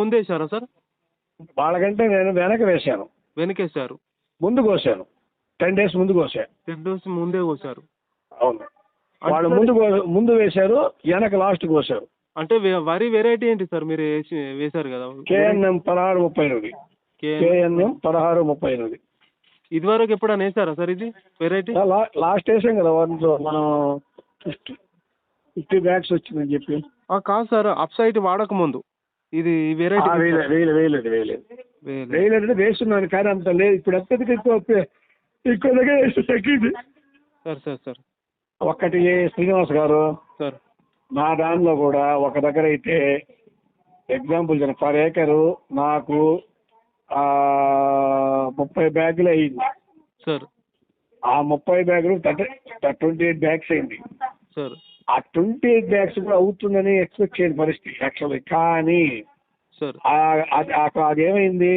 ముందు వేసారా సార్? వాళ్ళకంటే నేను వెనక వేశాను. వెనకేసారు ముందు కోసాను. టెన్ డేస్ ముందు కోసాను టెన్ డేస్ ముందే కోసారు. అవును. వాళ్ళు ముందు కో- ముందు వేశారు వెనక లాస్ట్ కోసారు. అంటే వే- వరి వెరైటీ ఏంటి సార్ మీరు వేసి వేశారు కదా? కేఎన్ఎం పదహారు ముప్పై ఎనిమిది. కే- కేఎన్ఎం పదహారు ముప్పై ఎనిమిది. ఇదివరకు ఎప్పుడైనా వేసారా సార్ ఇది వెరైటీ లా- లాస్ట్ వేసాం కదా వన్ మనం ఫిఫ్టీ ఫిఫ్టీ బ్యాగ్స్ వచ్చిందని చెప్పి. కాదు సార్ అప్ సైడ్ వాడక ముందు ఇది వెరైటీ వేయలేదు వేయలేదు వేయలేదు వేయలేదు. వేయలేదు. అంటే వేస్తున్నాను కానీ అంత లేదు. ఇప్పుడు ఎంతకి ఎక్కువ ఎక్కువ దగ్గర తగ్గింది. Sir sir sir. ఒక్కటి శ్రీనివాస్ గారు సార్. నా దానిలో కూడా ఒక దగ్గర అయితే ఎగ్జాంపుల్ చెప్పండి పర్ ఏకరు నాకు ముప్పై బ్యాగులు అయ్యింది సార్. ఆ ముప్పై బ్యాగులు థర్టీ ట్వంటీ ఎయిట్ బ్యాగ్స్ అయింది. సార్. ఆ ట్వంటీ ఎయిట్ బ్యాగ్స్ కూడా అవుతుందని ఎక్స్పెక్ట్ చేయని పరిస్థితి యాక్చువల్లీ కానీ అదేమైంది?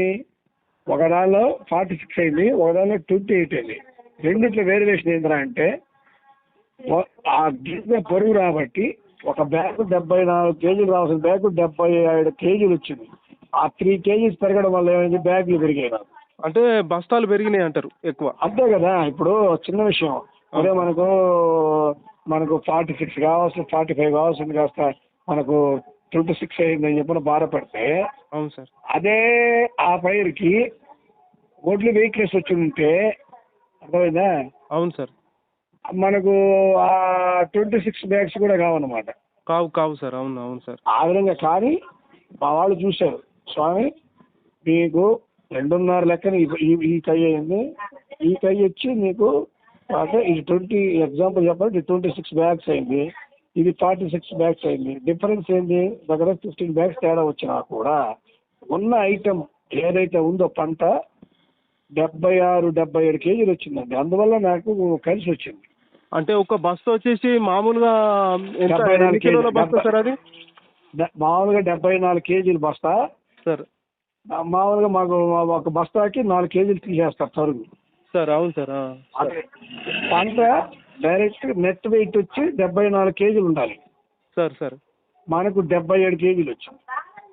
ఒక దానిలో ఫార్టీ సిక్స్ అయింది ఒక దానిలో ట్వంటీ ఎయిట్ అయింది. రెండిట్లో వేరియేషన్ ఏంటంటే అంటే ఆ గింజ పొరుగు రాబట్టి ఒక బ్యాగ్ డెబ్బై నాలుగు కేజీలు రావాల్సిన బ్యాగ్ డెబ్బై ఏడు కేజీలు వచ్చింది. ఆ త్రీ కేజీస్ పెరగడం వల్ల ఏమైంది? బ్యాగులు పెరిగాయి అంటే బస్తాలు పెరిగినాయి అంటారు ఎక్కువ. అంతే కదా ఇప్పుడు చిన్న విషయం. అదే మనకు మనకు ఫార్టీ సిక్స్ కావాల్సిన ఫార్టీ ఫైవ్ కావాల్సింది కాస్త మనకు ట్వంటీ సిక్స్ అయిందని చెప్పిన బాధపడితే అవును సార్. అదే ఆ పైరుకి ఒడ్లు వెయిట్లెస్ వచ్చి ఉంటే అర్థమైందా? అవును సార్. మనకు ఆ ట్వంటీ సిక్స్ బ్యాగ్స్ కూడా కావన్నమాట. కావు కావు సార్. అవును అవును సార్. ఆ విధంగా కానీ మా వాళ్ళు చూశారు. స్వామి మీకు రెండున్నర లెక్కన ఈ- ఈ ఈ కై అయింది. ఈ కై వచ్చి మీకు అంటే ఇది ట్వంటీ ఎగ్జాంపుల్ చెప్పండి ఇది ట్వంటీ సిక్స్ బ్యాగ్స్ అయింది ఇది ఫార్టీ సిక్స్ బ్యాగ్స్ అయింది. డిఫరెన్స్ ఏంది? దగ్గర ఫిఫ్టీన్ బ్యాగ్స్ తేడా వచ్చినా కూడా ఉన్న ఐటెం ఏదైతే ఉందో పంట డెబ్బై ఆరు డెబ్బై ఏడు కేజీలు వచ్చిందండి. అందువల్ల నాకు కలిసి వచ్చింది. అంటే ఒక బస్తా వచ్చేసి మామూలుగా అది? మామూలుగా డెబ్బై నాలుగు కేజీలు బస్తా. సార్. మామూలుగా మాకు ఒక బస్తాకి నాలుగు కేజీలు తీసేస్తారు తరుగు. సార్ అవును సార్ పంట డైరెక్ట్ నెట్ వెయిట్ వచ్చి డెబ్బై నాలుగు కేజీలు ఉండాలి. Sir sir. మనకు డెబ్బై ఏడు కేజీలు వచ్చింది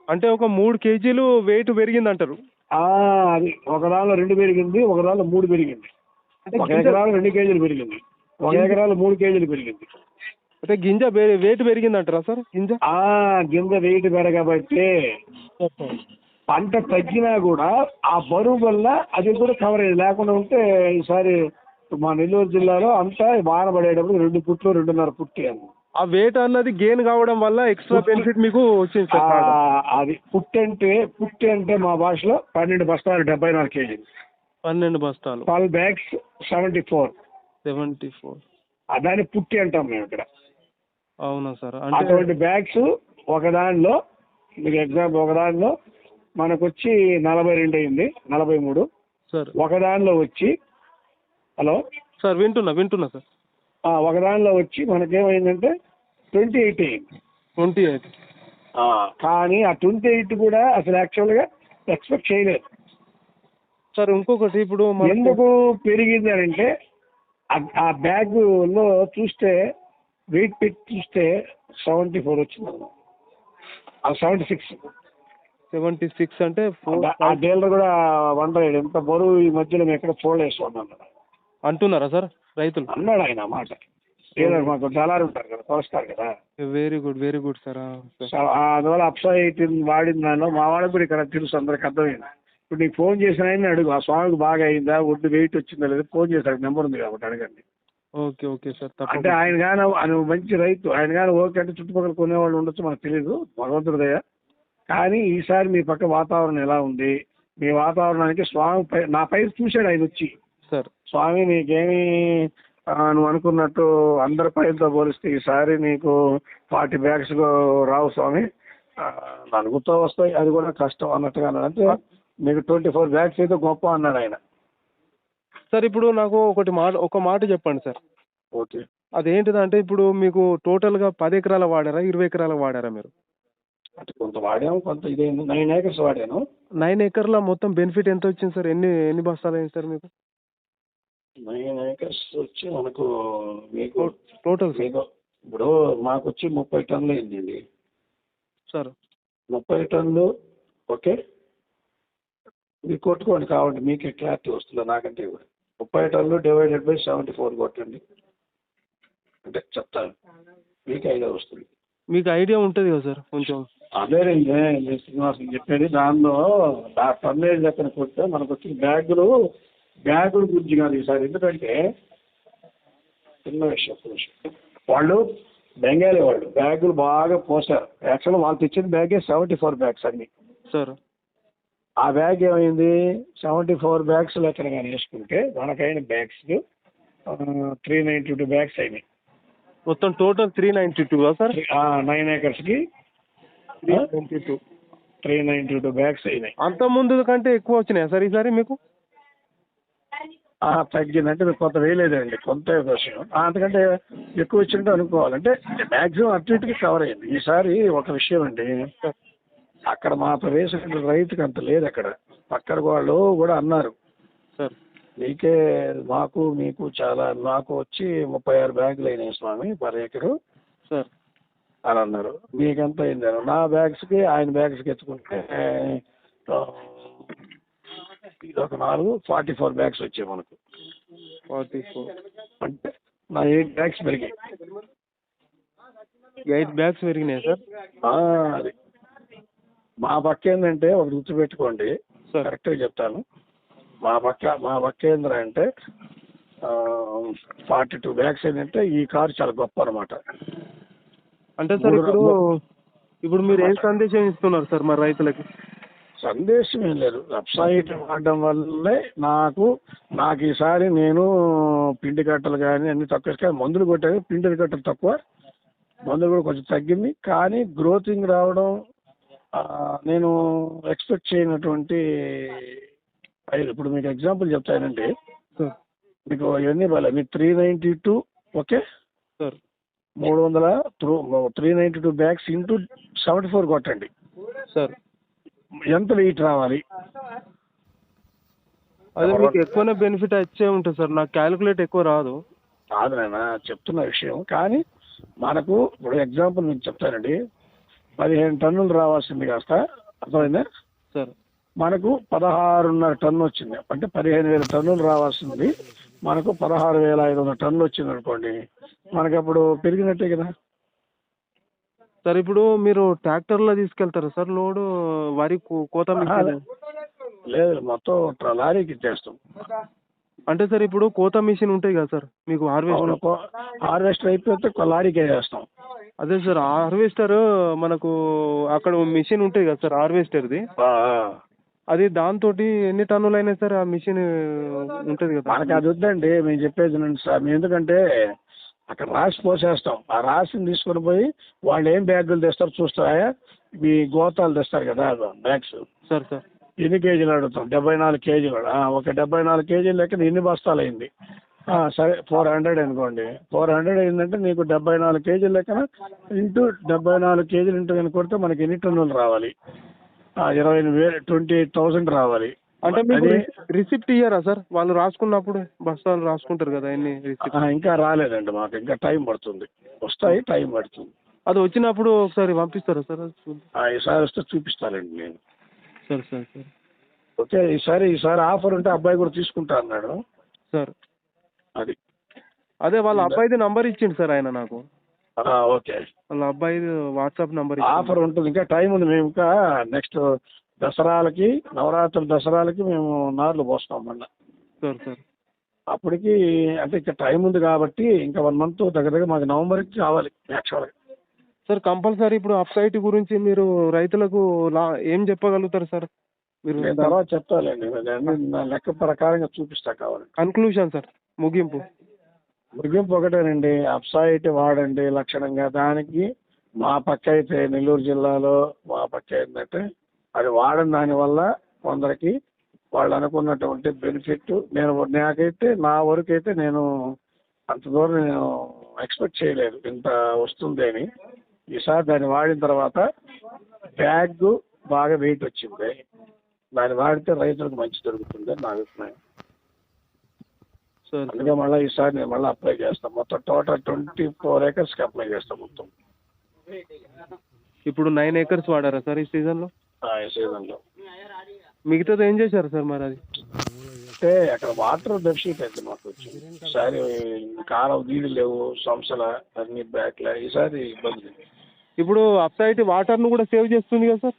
అంటే ఒక మూడు కేజీలు వెయిట్ పెరిగింది అంటారు ఆ, అది ఒక దానిలో రెండు పెరిగింది ఒక దానిలో మూడు పెరిగింది. ఒక ఎకరాలు రెండు కేజీలు పెరిగింది. ఒక ఎకరాలు మూడు కేజీలు పెరిగింది. అంటే గింజ వెయిట్ పెరిగింది అంటారా సార్ గింజ? ఆ గింజ వెయిట్ పెరగబట్టే పంట తగ్గినా కూడా ఆ బరువు వల్ల అది కూడా కవర్ అయ్యేది. లేకుండా ఉంటే ఈసారి మా నెల్లూరు జిల్లాలో అంతా వాన పడేటప్పుడు రెండు పుట్లు రెండున్నర పుట్టి అని ఆ వెయిట్ అన్నది గెయిన్ కావడం వల్ల ఎక్స్ట్రా బెనిఫిట్ మీకు వచ్చింది సార్. అది పుట్టి అంటే పుట్టి అంటే మా భాషలో పన్నెండు బస్తాలు డెబ్బై నాలుగు కేజీలు. పన్నెండు బస్తాలు. Twelve bags seventy four. Seventy four. దాన్ని పుట్టి అంటాం మేము ఇక్కడ. అవునా సార్? అంటే అటువంటి బ్యాగ్స్ ఒక దానిలో మీకు ఎగ్జాంపుల్ ఒక దానిలో మనకు వచ్చి నలభై రెండు అయింది నలభై మూడు. సార్. ఒక దానిలో వచ్చి హలో? సార్ వింటున్నా వింటున్నా సార్. ఆ, ఒక దానిలో వచ్చి మనకేమైందంటే ట్వంటీ ఎయిట్ అయింది. Twenty eight. ఆ, కానీ ఆ ట్వంటీ ఎయిట్ కూడా అసలు యాక్చువల్గా ఎక్స్పెక్ట్ చేయలేదు. సార్ ఇంకొకటి ఇప్పుడు ఎందుకు పెరిగింది అని అంటే ఆ- ఆ బ్యాగ్లో చూస్తే వెయిట్ పెట్టి చూస్తే సెవెంటీ ఫోర్ వచ్చింది. Seventy six. సెవెంటీ సిక్స్ అంటే ఫోర్ ఆ డీలర్ కూడా వండర్ ఎంత బరువు ఈ మధ్యలో మేము ఎక్కడ ఫోల్డ్ వేసుకున్నాం అంటున్నారా సార్ రైతులు? అన్నాడు ఆయన మాట. డీలర్ మాకు డలార్ ఉంటారు కదా కొలుస్తారు కదా. Very good very good sir అందువల్ల అప్సా ఎయిటీన్ వాడిన దానిలో మా వాళ్ళకి కూడా ఇక్కడ తెలుసు అందరికి అర్థమైంది? ఇప్పుడు నీకు ఫోన్ చేసిన ఆయన అడుగు. ఆ స్వామికి బాగా అయిందా? ఒడ్డు వెయిట్ వచ్చిందా లేదా? ఫోన్ చేశాడు నెంబర్ ఉంది కాబట్టి అడగండి. ఓకే ఓకే సార్ అంటే ఆయన కానీ మంచి రైతు. ఆయన కానీ ఓకే అంటే చుట్టుపక్కల కొనేవాళ్ళు ఉండొచ్చు మనకు తెలియదు భగవంతుడి దయ. కానీ ఈసారి మీ పక్క వాతావరణం ఎలా ఉంది? మీ వాతావరణానికి స్వామి పై నా పైరు చూశాడు ఆయన వచ్చి. సార్. స్వామి నీకేమి నువ్వు అనుకున్నట్టు అందరి పైరుతో పోలిస్తే ఈసారి నీకు ఫార్టీ బ్యాగ్స్ రావు స్వామి. ఆ, నలుగుతో వస్తాయి. అది కూడా కష్టం అన్నట్టుగా అన్నాడు. అంటే మీకు ట్వంటీ ఫోర్ బ్యాగ్స్ అయితే గొప్ప అన్నాడు ఆయన. సార్ ఇప్పుడు నాకు ఒకటి మాట ఒక మాట చెప్పండి సార్. ఓకే. అదేంటిదంటే ఇప్పుడు మీకు టోటల్గా పది ఎకరాల వాడారా? ఇరవై ఎకరాల వాడారా మీరు? కొంత వాడాము కొంత ఇదేంది నైన్ ఏకర్స్ వాడాను. నైన్ ఎకర్ల మొత్తం బెనిఫిట్ ఎంత వచ్చింది సార్? ఎన్ని ఎన్ని బస్తాలు అయింది సార్ మీకు? నైన్ ఏకర్స్ వచ్చి మనకు మీకు టోటల్ మీకు ఇప్పుడు మాకు వచ్చి ముప్పై టన్నులు అయిందండి. సార్. ముప్పై టన్నులు ఓకే? మీరు కొట్టుకోండి కావండి. మీకే క్లారిటీ వస్తుంది నాకంటే కూడా. ముప్పై టన్నులు డివైడెడ్ బై సెవెంటీ ఫోర్ కొట్టండి. అంటే చెప్తాను. మీకు ఐడియా వస్తుంది. మీకు ఐడియా ఉంటుంది కదా సార్ కొంచెం? అదేనండి నేను శ్రీనివాసం చెప్పేది దానిలో ఆ టన్నేజ్ లెక్కన కొడితే మనకు వచ్చిన బ్యాగులు బ్యాగుల గురించి కాదు ఈసారి ఎందుకంటే చిన్న విషయం విషయం. వాళ్ళు బెంగాలీ వాళ్ళు బ్యాగులు బాగా పోసారు. యాక్చువల్గా వాళ్ళు తెచ్చిన బ్యాగే సెవెంటీ ఫోర్ బ్యాగ్స్ అన్ని. సార్. ఆ బ్యాగ్ ఏమైంది? సెవెంటీ ఫోర్ బ్యాగ్స్ లెక్కన కానీ వేసుకుంటే మనకైన bags three ninety two bags అయినాయి. మొత్తం total three ninety two sir? Nine ఏకర్స్కి three ninety two three ninety two bags అయినాయి. అంత ముందు కంటే ఎక్కువ వచ్చినాయా సార్ ఈసారి మీకు? తగ్గిందంటే మీకు కొంత వేయలేదండి కొంత విషయం ఆ, అంతకంటే ఎక్కువ వచ్చింటే అనుకోవాలంటే మ్యాక్సిమం అటు ఇటుకి కవర్ అయింది ఈసారి ఒక విషయం అండి అక్కడ మా ప్రవేశం రైతుకి అంత లేదు అక్కడ. పక్కన వాళ్ళు కూడా అన్నారు. మీకే మాకు మీకు చాలా మాకు వచ్చి ముప్పై ఆరు బ్యాగులు అయినాయి స్వామి పర్ ఏకరు సార్. అని అన్నారు. మీకెంత అయింది అన్నారు. నా బ్యాగ్స్కి ఆయన బ్యాగ్స్కి ఎత్తుకుంటే ఇది ఒక నాలుగు ఫార్టీ ఫోర్ బ్యాగ్స్ వచ్చాయి మనకు. Forty four. అంటే నా ఎయిట్ బ్యాగ్స్ పెరిగాయి. ఎయిట్ బ్యాగ్స్ పెరిగినాయి సార్? అది. మా పక్క ఏంటంటే ఒక గుర్తుపెట్టుకోండి సార్. కరెక్ట్గా చెప్తాను. మా పక్క మా పక్క ఏంటంటే ఫార్టీ టూ బ్యాగ్స్ ఏంటంటే ఈ కారు చాలా గొప్ప అనమాట అంటే సార్ ఇప్పుడు ఇప్పుడు మీరు ఏ సందేశం ఇస్తున్నారు సార్ మరి రైతులకి? సందేశం ఏం లేదు. వెబ్సైట్ వాడడం వల్లే నాకు నాకు ఈసారి నేను పిండి కట్టలు కానీ అన్ని తక్కువ కానీ మందులు కొట్టాను. పిండి కట్టలు తక్కువ మందులు కూడా కొంచెం తగ్గింది. కానీ గ్రోతింగ్ రావడం నేను ఎక్స్పెక్ట్ చేయనటువంటి ఇప్పుడు మీకు ఎగ్జాంపుల్ చెప్తానండి మీకు ఇవన్నీ బాగా మీకు three ninety two okay sir మూడు వందల three ninety two bags into seventy four కొట్టండి. సార్ ఎంత వెయిట్ రావాలి? అదే మీకు ఎక్కువనే బెనిఫిట్ వచ్చే ఉంటుంది సార్ నాకు క్యాలిక్యులేట్ ఎక్కువ రాదు. కాదు నాయన చెప్తున్న విషయం. కానీ మనకు ఇప్పుడు ఎగ్జాంపుల్ మీకు చెప్తానండి. పదిహేను టన్నులు రావాల్సింది కాస్త. అర్థమైందా? సార్ మనకు పదహారున్నర టన్ను వచ్చింది అంటే పదిహేను వేల టన్నులు రావాల్సింది. మనకు పదహారు వేల ఐదు వందల టన్నులు వచ్చింది అనుకోండి. మనకి అప్పుడు పెరిగినట్టే కదా. సార్ ఇప్పుడు మీరు ట్రాక్టర్లో తీసుకెళ్తారా సార్? లోడు వరి కోత మిషన్? లేదు. మొత్తం లారీకి ఇచ్చేస్తాం అంటే సార్ ఇప్పుడు కోత మిషన్ ఉంటాయి కదా సార్ మీకు హార్వెస్టర్? హార్వెస్టర్ అయిపోతే లారీకి వేసేస్తాం అదే సార్ హార్వెస్టర్ మనకు అక్కడ మిషన్ ఉంటుంది కదా సార్ హార్వెస్టర్ది. అది దాంతో ఎన్ని టన్నులు అయినా సార్ ఆ మిషన్ ఉంటుంది కదా. మనకి అది వద్దండి మేము చెప్పేది వినండి సార్. మేము ఎందుకంటే అక్కడ రాసి పోసేస్తాం. ఆ రాసిని తీసుకొని పోయి వాళ్ళు ఏం బ్యాగులు తెస్తారు చూస్తారా? మీ గోతాలు తెస్తారు కదా బ్యాగ్స్. Sir sir. ఎన్ని కేజీలు అడుగుతాం? డెబ్బై నాలుగు కేజీలు ఒక డెబ్బై నాలుగు కేజీలు లెక్కన ఎన్ని బస్తాలు అయింది? సరే ఫోర్ హండ్రెడ్ అనుకోండి. ఫోర్ హండ్రెడ్ అయిందంటే నీకు డెబ్బై నాలుగు కేజీలు లెక్కన ఇంటూ డెబ్బై నాలుగు కేజీలు ఇంటూ కనుక కొడితే మనకి ఎన్ని టన్నులు రావాలి? ఇరవై ఎనిమిది వేలు ట్వంటీ ఎయిట్ థౌసండ్ రావాలి. అంటే మీకు అది రిసిప్ట్ ఇయ్యారా సార్? వాళ్ళు రాసుకున్నప్పుడు బస్తాలు రాసుకుంటారు కదా రిసిప్ట్? ఆ, ఇంకా రాలేదండి మాకు ఇంకా టైం పడుతుంది. వస్తాయి టైం పడుతుంది. అది వచ్చినప్పుడు ఒకసారి పంపిస్తారా సార్? అది చూద్దాం. ఆ, ఈసారి వస్తే చూపిస్తానండి నేను. Sir sir sir. ఓకే ఈసారి ఈసారి ఆఫర్ ఉంటే అబ్బాయి కూడా తీసుకుంటా అన్నాడు. సార్. అది. అదే వాళ్ళ అబ్బాయిది నంబర్ ఇచ్చిండు సార్ ఆయన నాకు. ఓకే. వాళ్ళ అబ్బాయిది వాట్సాప్ నంబర్ ఆఫర్ ఉంటుంది. ఇంకా టైం ఉంది. మేము ఇంకా నెక్స్ట్ దసరాలకి నవరాత్రుల దసరాలకి మేము నార్లు పోస్తాం మళ్ళీ. Sir sir. అప్పటికి అంటే ఇంకా టైం ఉంది కాబట్టి ఇంకా వన్ మంత్ దగ్గర దగ్గర మాకు నవంబర్కి కావాలి యాక్చువల్గా సార్ కంపల్సరీ ఇప్పుడు అప్సైట్ గురించి మీరు రైతులకు లా ఏం చెప్పగలుగుతారు సార్? మీరు తర్వాత చెప్తాలేండి లెక్క ప్రకారంగా చూపిస్తా కావాలి. Conclusion sir. ముగింపు. ముగింపు ఒకటేనండి. అప్సైట్ వాడండి లక్షణంగా. దానికి మా పక్క అయితే నెల్లూరు జిల్లాలో మా పక్క ఏంటంటే అది వాడని దానివల్ల కొందరికి వాళ్ళు అనుకున్నటువంటి బెనిఫిట్ నేను నాకైతే నా వరకు అయితే నేను అంత దూరం నేను ఎక్స్పెక్ట్ చేయలేదు. ఇంత వస్తుంది అని. ఈసారి దాన్ని వాడిన తర్వాత బ్యాగ్ బాగా వెయిట్ వచ్చింది. దాన్ని వాడితే రైతులకు మంచి దొరుకుతుంది అని నా అభిప్రాయం. అందుకే మళ్ళీ ఈసారి నేను మళ్ళీ అప్లై చేస్తాను మొత్తం టోటల్ ట్వంటీ ఫోర్ ఏకర్స్కి అప్లై చేస్తాను మొత్తం. ఇప్పుడు నైన్ ఏకర్స్ వాడారా సార్ ఈ సీజన్లో ఈ సీజన్లో మిగతాది ఏం చేశారు సార్ మరి అది? అంటే అక్కడ వాటర్ డెఫిసిట్ అయితే మాకు. వచ్చింది ఈసారి కాలం నీళ్ళు లేవు సంస్థల అన్ని బ్యాక్ల ఈసారి ఇబ్బంది. ఇప్పుడు అప్ సైడ్ వాటర్ను కూడా సేవ్ చేస్తుంది కదా సార్?